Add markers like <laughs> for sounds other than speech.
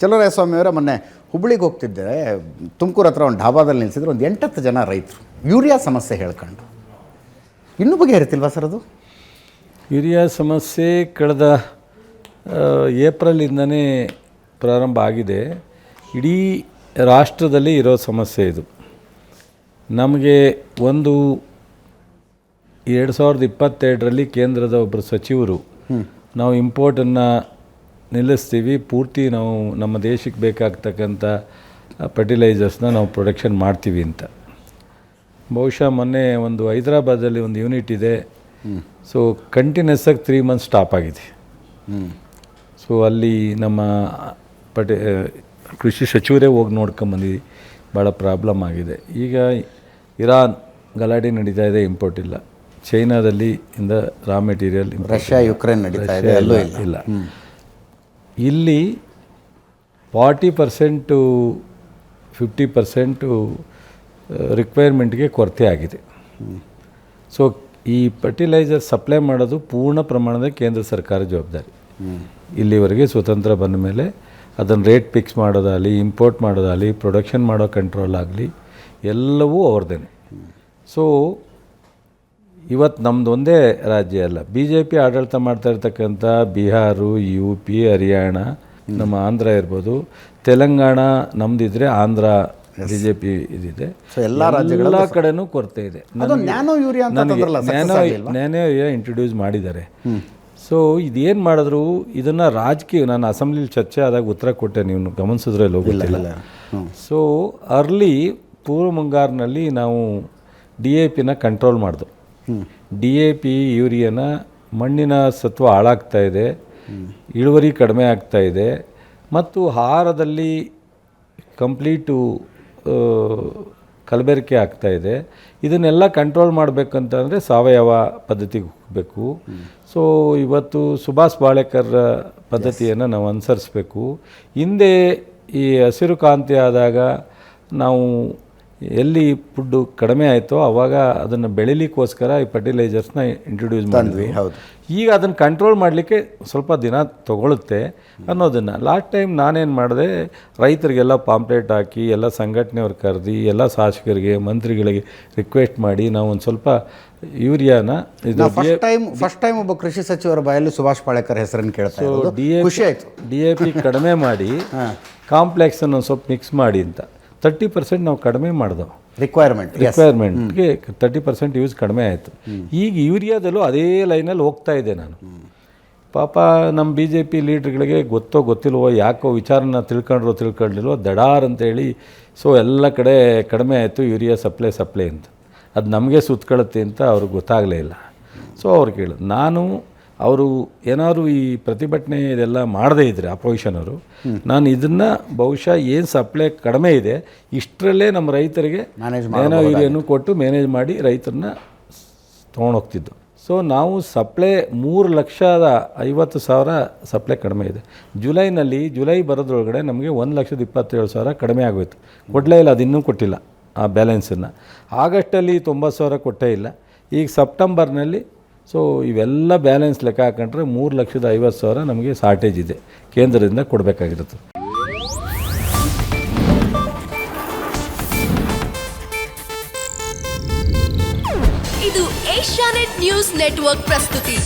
ಚಲುವರಾಯಸ್ವಾಮಿಯವರ ಮೊನ್ನೆ ಹುಬ್ಳಿಗೆ ಹೋಗ್ತಿದ್ದೆ. ತುಮಕೂರು ಹತ್ರ ಒಂದು ಢಾಬಾದಲ್ಲಿ ನಿಲ್ಸಿದ್ರು. ಒಂದು ಎಂಟತ್ತು ಜನ ರೈತರು. ಯೂರಿಯಾ ಸಮಸ್ಯೆ ಹೇಳ್ಕೊಂಡು. ಇನ್ನೂ ಬಗೆಹರಿತಿಲ್ವಾ ಸರ್ ಅದು? ಯೂರಿಯಾ ಸಮಸ್ಯೆ ಕಳೆದ ಏಪ್ರಿಲಿಂದನೇ ಪ್ರಾರಂಭ ಆಗಿದೆ. ಇಡೀ ರಾಷ್ಟ್ರದಲ್ಲಿ ಇರೋ ಸಮಸ್ಯೆ ಇದು. ನಮಗೆ ಒಂದು ಎರಡು ಸಾವಿರದ ಇಪ್ಪತ್ತೆರಡರಲ್ಲಿ ಕೇಂದ್ರದ ಒಬ್ಬರು ಸಚಿವರು ನಾವು ಇಂಪೋರ್ಟನ್ನು ನಿಲ್ಲಿಸ್ತೀವಿ. ಪೂರ್ತಿ ನಾವು ನಮ್ಮ ದೇಶಕ್ಕೆ ಬೇಕಾಗ್ತಕ್ಕಂಥ ಫರ್ಟಿಲೈಸರ್ಸ್ನ ನಾವು ಪ್ರೊಡಕ್ಷನ್ ಮಾಡ್ತೀವಿ ಅಂತ. ಬಹುಶಃ ಮೊನ್ನೆ ಒಂದು ಹೈದರಾಬಾದಲ್ಲಿ ಒಂದು ಯೂನಿಟ್ ಇದೆ. ಸೊ ಕಂಟಿನ್ಯೂಸ್ ಆಗಿ ತ್ರೀ ಮಂತ್ಸ್ ಸ್ಟಾಪ್ ಆಗಿದೆ. ಸೊ ಅಲ್ಲಿ ನಮ್ಮ ಪಟ ಕೃಷಿ ಸಚಿವರೇ ಹೋಗಿ ನೋಡ್ಕೊಂಬಂದಿದ್ವಿ ಭಾಳ ಪ್ರಾಬ್ಲಮ್ ಆಗಿದೆ. ಈಗ ಇರಾನ್ ಗಲಾಟೆ ನಡೀತಾ ಇದೆ ಇಂಪೋರ್ಟ್ ಇಲ್ಲ. ಚೈನಾದಲ್ಲಿ ಇಂದ ರಾ ಮೆಟೀರಿಯಲ್ ರಷ್ಯಾ ಯುಕ್ರೇನ್ ನಡೀತಾ ಇದೆ ಅಲ್ಲೂ ಇಲ್ಲ ಇಲ್ಲ ಫಾರ್ಟಿ ಪರ್ಸೆಂಟು ಫಿಫ್ಟಿ ಪರ್ಸೆಂಟು ರಿಕ್ವೈರ್ಮೆಂಟ್ಗೆ ಕೊರತೆ ಆಗಿದೆ. ಸೊ ಈ ಫರ್ಟಿಲೈಸರ್ ಸಪ್ಲೈ ಮಾಡೋದು ಪೂರ್ಣ ಪ್ರಮಾಣದ ಕೇಂದ್ರ ಸರ್ಕಾರ ಜವಾಬ್ದಾರಿ. ಇಲ್ಲಿವರೆಗೆ ಸ್ವತಂತ್ರ ಬಂದ ಮೇಲೆ ಅದನ್ನು ರೇಟ್ ಫಿಕ್ಸ್ ಮಾಡೋದಾಗಲಿ ಇಂಪೋರ್ಟ್ ಮಾಡೋದಾಗಲಿ ಪ್ರೊಡಕ್ಷನ್ ಮಾಡೋ ಕಂಟ್ರೋಲ್ ಆಗಲಿ, ಎಲ್ಲವೂ ಅವ್ರದ್ದೇನೆ ಸೊ ಇವತ್ತು ನಮ್ಮದು ಒಂದೇ ರಾಜ್ಯ ಅಲ್ಲ. ಬಿ ಜೆ ಪಿ ಆಡಳಿತ ಮಾಡ್ತಾ ಇರ್ತಕ್ಕಂಥ ಬಿಹಾರು ಯು ಪಿ ಹರಿಯಾಣ ನಮ್ಮ ಆಂಧ್ರ ಇರ್ಬೋದು. ತೆಲಂಗಾಣ ನಮ್ದಿದ್ರೆ ಆಂಧ್ರ ಬಿ ಜೆ ಪಿ ಇದಿದೆ. ಸೊ ಎಲ್ಲ ಕಡೆನೂ ಕೊರತೆ ಇದೆ. ನ್ಯಾನೋ ಯೂರಿಯಾ ನ್ಯಾನೋ ಇಂಟ್ರೊಡ್ಯೂಸ್ ಮಾಡಿದ್ದಾರೆ. ಸೊ ಇದೇನು ಮಾಡಿದ್ರು ಇದನ್ನು ರಾಜಕೀಯ ನಾನು ಅಸೆಂಬ್ಲಿಲಿ ಚರ್ಚೆ ಆದಾಗ ಉತ್ತರ ಕೊಟ್ಟೆ ನೀವು ಗಮನಿಸಿದ್ರೆ ಹೋಗುತ್ತಿಲ್ಲ ಸೊ ಅರ್ಲಿ ಪೂರ್ವ ಮುಂಗಾರಿನಲ್ಲಿ ನಾವು ಡಿ ಎ ಪಿನ ಕಂಟ್ರೋಲ್ ಮಾಡಿದ್ರು ಡಿ ಎ ಪಿ ಯೂರಿಯಾನ ಮಣ್ಣಿನ ಸತ್ವ ಹಾಳಾಗ್ತಾ ಇದೆ, ಇಳುವರಿ ಕಡಿಮೆ ಆಗ್ತಾ ಇದೆ, ಮತ್ತು ಆಹಾರದಲ್ಲಿ ಕಂಪ್ಲೀಟು ಕಲಬೆರಕೆ ಆಗ್ತಾ ಇದೆ. ಇದನ್ನೆಲ್ಲ ಕಂಟ್ರೋಲ್ ಮಾಡಬೇಕಂತಂದರೆ ಸಾವಯವ ಪದ್ಧತಿಗೆ ಹೋಗಬೇಕು. ಸೊ, ಇವತ್ತು ಸುಭಾಷ್ ಬಾಳೆಕರ್ ಪದ್ಧತಿಯನ್ನು ನಾವು ಅನುಸರಿಸ್ಬೇಕು. ಹಿಂದೆ ಈ ಹಸಿರು ಕ್ರಾಂತಿ ಆದಾಗ ನಾವು ಎಲ್ಲಿ ಫುಡ್ಡು ಕಡಿಮೆ ಆಯಿತೋ ಆವಾಗ ಅದನ್ನು ಬೆಳಿಲಿಕ್ಕೋಸ್ಕರ ಈ ಫರ್ಟಿಲೈಸರ್ಸ್ನ ಇಂಟ್ರೊಡ್ಯೂಸ್ ಮಾಡಿದ್ವಿ. ಹೌದು. ಈಗ ಅದನ್ನು ಕಂಟ್ರೋಲ್ ಮಾಡಲಿಕ್ಕೆ ಸ್ವಲ್ಪ ದಿನ ತಗೊಳುತ್ತೆ ಅನ್ನೋದನ್ನು. ಲಾಸ್ಟ್ ಟೈಮ್ ನಾನೇನು ಮಾಡಿದೆ ರೈತರಿಗೆಲ್ಲ ಪಾಂಪ್ಲೆಟ್ ಹಾಕಿ ಎಲ್ಲ ಸಂಘಟನೆಯವ್ರು ಕರೆದು ಎಲ್ಲ ಶಾಸಕರಿಗೆ ಮಂತ್ರಿಗಳಿಗೆ ರಿಕ್ವೆಸ್ಟ್ ಮಾಡಿ ನಾವು ಒಂದು ಸ್ವಲ್ಪ ಯೂರಿಯಾನ ಇದು ಫಸ್ಟ್ ಟೈಮ್ ಫಸ್ಟ್ ಟೈಮ್ ಒಬ್ಬ ಕೃಷಿ ಸಚಿವರ ಬಾಯಲ್ಲಿ ಸುಭಾಷ್ ಪಾಳೇಕರ್ ಹೆಸರನ್ನು ಕೇಳ್ತಾ ಡಿ ಎ ಖುಷಿ ಆಯ್ತು. ಡಿ ಎ ಪಿ ಕಡಿಮೆ ಮಾಡಿ <laughs> ಕಾಂಪ್ಲೆಕ್ಸನ್ನು ಒಂದು ಸ್ವಲ್ಪ ಮಿಕ್ಸ್ ಮಾಡಿ ಅಂತ. ತರ್ಟಿ ಪರ್ಸೆಂಟ್ ನಾವು ಕಡಿಮೆ ಮಾಡಿದೆವು ರಿಕ್ವೈರ್ಮೆಂಟ್ ರಿಕ್ವೈರ್ಮೆಂಟ್ಗೆ ತರ್ಟಿ ಪರ್ಸೆಂಟ್ ಯೂಸ್ ಕಡಿಮೆ ಆಯಿತು. ಈಗ ಯೂರಿಯಾದಲ್ಲೂ ಅದೇ ಲೈನಲ್ಲಿ ಹೋಗ್ತಾ ಇದ್ದೆ ನಾನು. ಪಾಪ ನಮ್ಮ ಬಿ ಜೆ ಪಿ ಲೀಡ್ರ್ಗಳಿಗೆ ಗೊತ್ತೋ ಗೊತ್ತಿಲ್ವೋ ಯಾಕೋ ವಿಚಾರನ ತಿಳ್ಕೊಂಡ್ರೋ ತಿಳ್ಕೊಂಡಿಲ್ವೋ ದಡಾರ್ ಅಂತೇಳಿ ಸೊ ಎಲ್ಲ ಕಡೆ ಕಡಿಮೆ ಆಯಿತು ಯೂರಿಯಾ ಸಪ್ಲೈ ಸಪ್ಲೈ ಅಂತ. ಅದು ನಮಗೆ ಸುತ್ಕೊಳ್ಳುತ್ತೆ ಅಂತ ಅವ್ರಿಗೆ ಗೊತ್ತಾಗಲೇ ಇಲ್ಲ. ಸೊ ಅವ್ರು ಕೇಳಿದ್ರು ನಾನು ಅವರು ಏನಾದ್ರು ಈ ಪ್ರತಿಭಟನೆ ಇದೆಲ್ಲ ಮಾಡದೇ ಇದ್ದರೆ ಅಪೋಸಿಷನವರು ನಾನು ಇದನ್ನು ಬಹುಶಃ ಏನು ಸಪ್ಲೈ ಕಡಿಮೆ ಇದೆ ಇಷ್ಟರಲ್ಲೇ ನಮ್ಮ ರೈತರಿಗೆ ಏನೋ ಯೂರಿಯನ್ನು ಕೊಟ್ಟು ಮ್ಯಾನೇಜ್ ಮಾಡಿ ರೈತರನ್ನ ತೊಗೊಂಡೋಗ್ತಿದ್ದು. ಸೊ ನಾವು ಸಪ್ಲೈ ಮೂರು ಲಕ್ಷದ ಐವತ್ತು ಸಾವಿರ ಸಪ್ಲೈ ಕಡಿಮೆ ಇದೆ. ಜುಲೈನಲ್ಲಿ ಜುಲೈ ಬರೋದ್ರೊಳಗಡೆ ನಮಗೆ ಒಂದು ಲಕ್ಷದ ಇಪ್ಪತ್ತೇಳು ಸಾವಿರ ಕಡಿಮೆ ಆಗೋಯ್ತು. ಕೊಡಲೇ ಇಲ್ಲ ಅದು ಇನ್ನೂ ಕೊಟ್ಟಿಲ್ಲ ಆ ಬ್ಯಾಲೆನ್ಸನ್ನು ಆಗಸ್ಟಲ್ಲಿ ತೊಂಬತ್ತು ಸಾವಿರ ಕೊಟ್ಟೇ ಇಲ್ಲ. ಈಗ ಸೆಪ್ಟೆಂಬರ್ನಲ್ಲಿ ಸೊ ಇವೆಲ್ಲ ಬ್ಯಾಲೆನ್ಸ್ ಲೆಕ್ಕ ಹಾಕೊಂಡ್ರೆ ಮೂರು ಲಕ್ಷದ ಐವತ್ತು ಸಾವಿರ ನಮಗೆ ಶಾರ್ಟೇಜ್ ಇದೆ. ಕೇಂದ್ರದಿಂದ ಕೊಡಬೇಕಾಗಿರುತ್ತೆ. ಇದು ಏಷ್ಯಾನೆಟ್ ನ್ಯೂಸ್ ನೆಟ್ವರ್ಕ್ ಪ್ರಸ್ತುತಿ.